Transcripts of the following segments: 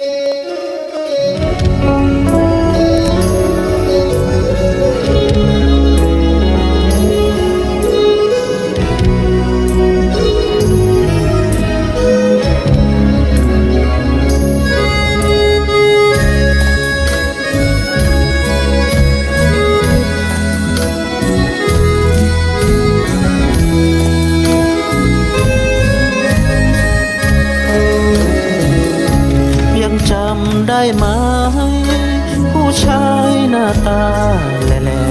ยังำได้ไหม ผู้ชายหน้าตาแหล่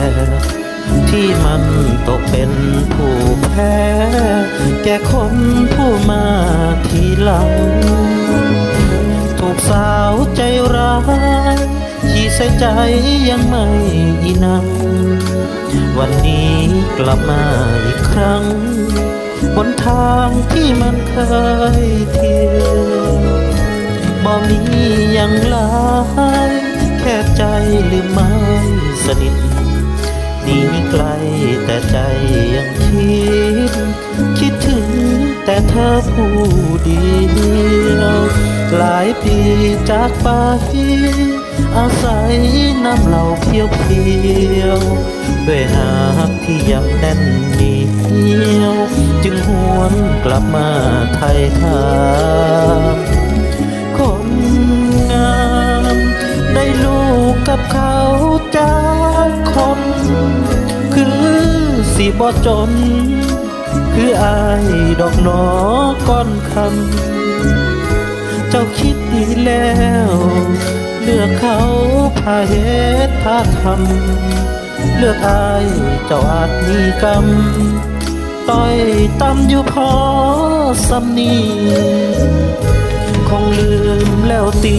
ที่มันตกเป็นผู้แพ้ แก่คนผู้มาทีหลัง ถูกสาวใจร้ายที่ใส่ใจยังไม่อีนังวันนี้กลับมาอีกครั้งบนทางที่มันเคยเที่ยว มีอย่างหลายแค่ใจลืมไม่สนิทหนีไกลแต่ใจยังคิด คิดถึงแต่เธอผู้เดียว หลายปีจากไปอาศัยน้ำเหล่าเพียวเพียวด้วยหากที่ยังแน่นเหนียว จึงหวนกลับมาไทยทา ได้ลูกกับเขาจากคน คือสิบ่จน คืออายดอกหนอก้อนคำ เจ้าคิดดีแล้ว เลือกเขาพาเหตุพาทำเลือกอายเจ้าอาจมีกรรมต้อยตำอยู่พอสำนีคงลืมแล้วตี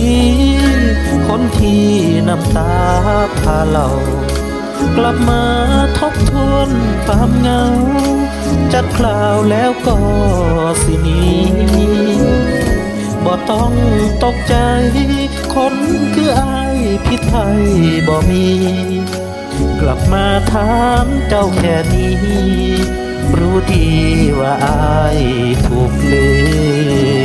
คนที่น้ำตาพาเรากลับมาทบทวนความเหงา จัดคราวแล้วก็สินี้บ่ต้องตกใจ คนคืออายพิไทยบ่มี กลับมาถามเจ้าแค่นี้ รู้ดีว่าอายถูกลืม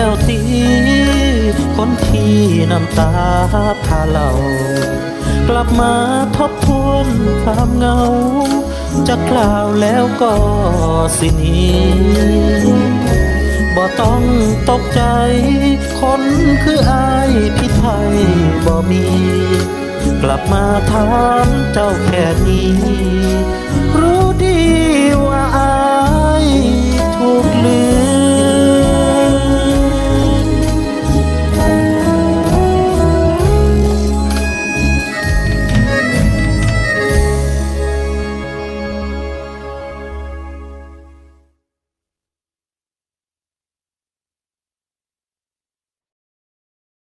แล้วสิ คนที่น้ำตาพาเรา กลับมาทบทวนความเงา จะกล่าวแล้วก็สินี้บ่ต้องตกใจ คนคืออายพิไทยบ่มี กลับมาถามเจ้าแค่นี้ รู้ดีว่าอา